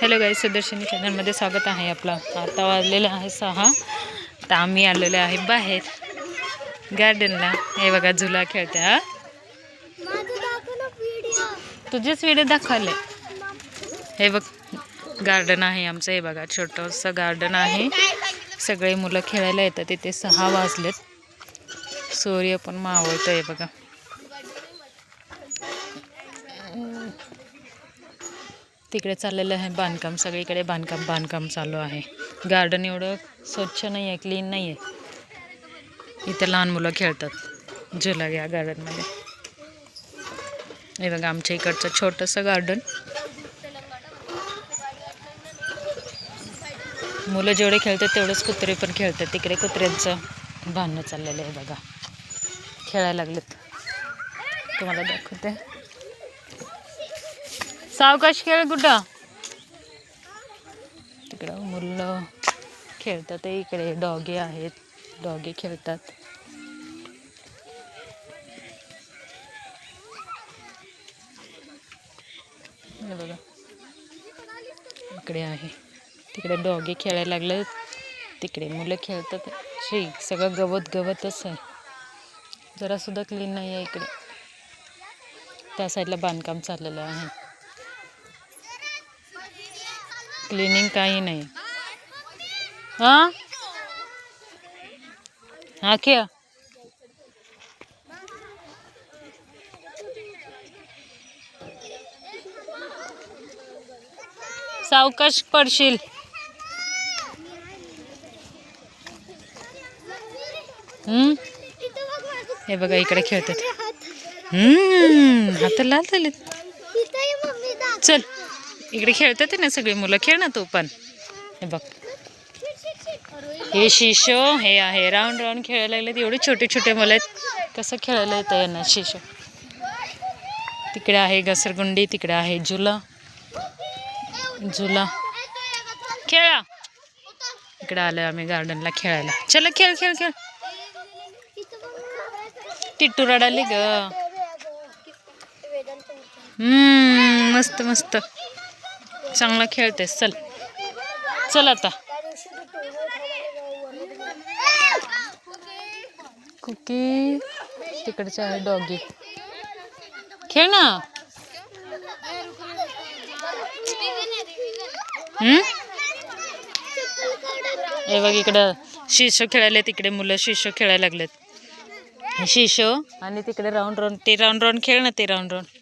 Hello गाई सुदर्शनी चॅनलमध्ये स्वागत आहे आपलं. आता वाजलेलं आहे सहा. तर आम्ही आलेलो आहे बाहेर. गार्डनला. हे बघा झुला खेळते तुझेच व्हिडिओ दाखवले. हे बघ गार्डन आहे आमचं. हे बघा छोटंसं गार्डन आहे. सगळे मुलं खेळायला येतात. तिथे सहा वाजलेत. सूर्य पण मावळतो आहे बघा. तिकडे चाललेलं आहे बांधकाम सगळीकडे बांधकाम बांधकाम चालू आहे. गार्डन एवढं स्वच्छ नाही आहे क्लीन नाही आहे इथं लहान मुलं खेळतात झुला या गार्डनमध्ये हे बघा आमच्या इकडचं छोटंसं गार्डन मुलं जेवढे खेळतात तेवढेच कुत्रे पण खेळतात. तिकडे कुत्र्यांचं भांडणं चाललेलं आहे बघा. खेळायला लागलेत. तुम्हाला दाखवते. सावकाश खेळ कुठं? तिकडं मुलं खेळतात इकडे. डॉगे आहेत. डॉगे खेळतात. बघा. इकडे आहे. तिकडे डॉगे खेळायला लागले तिकडे मुलं खेळतात. शी सगळं गवत गवतच आहे. जरासुद्धा क्लीन नाही आहे इकडे. त्या साईडला बांधकाम चाललेलं आहे. क्लिनिंग काही नाही। हा? हा खेळ सावकाश पडशील हम्म? हे बघा, इकडे खेळतात. हम्म हात लाल चल. इकडे खेळतात ना सगळी मुलं. खेळ ना तू पण. हे बघ. हे शिशो हे आहे. राऊंड राऊंड खेळायला लागलेत. एवढे छोटे छोटे मुलं आहेत. कसं खेळायला येतं यांना शिशो? तिकडे आहे घसरगुंडी तिकडे आहे झुला. झुला. खेळा. इकडे आलो आम्ही गार्डनला खेळायला. चला खेळ खेळ खेळ. टिट्टू रडाली ग. मस्त मस्त. चांगला खेळतेस चल. चल आता. कुकी तिकडचे आहे डॉगी. खेळ ना. हे बघ इकडं. शिशो खेळायला तिकडे मुलं. शिशो खेळायला लागलेत. शिशो. आणि तिकडे राऊंड राऊंड ते राऊंड राऊंड खेळ ना ते राऊंड राऊंड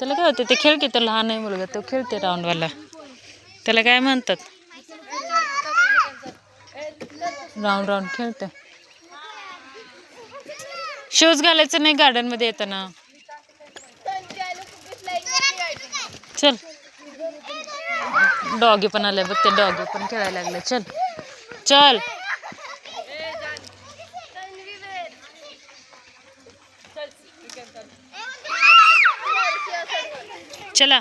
त्याला काय होतं ते खेळ की तो लहान आहे मुलगा तो खेळते राऊंडवाला त्याला काय म्हणतात राऊंड राऊंड खेळते शूज़ घालायचं नाही गार्डन मध्ये येताना चल। डॉगी पण आले बघ ते डॉगी पण खेळायला लागले। चल। चल। चला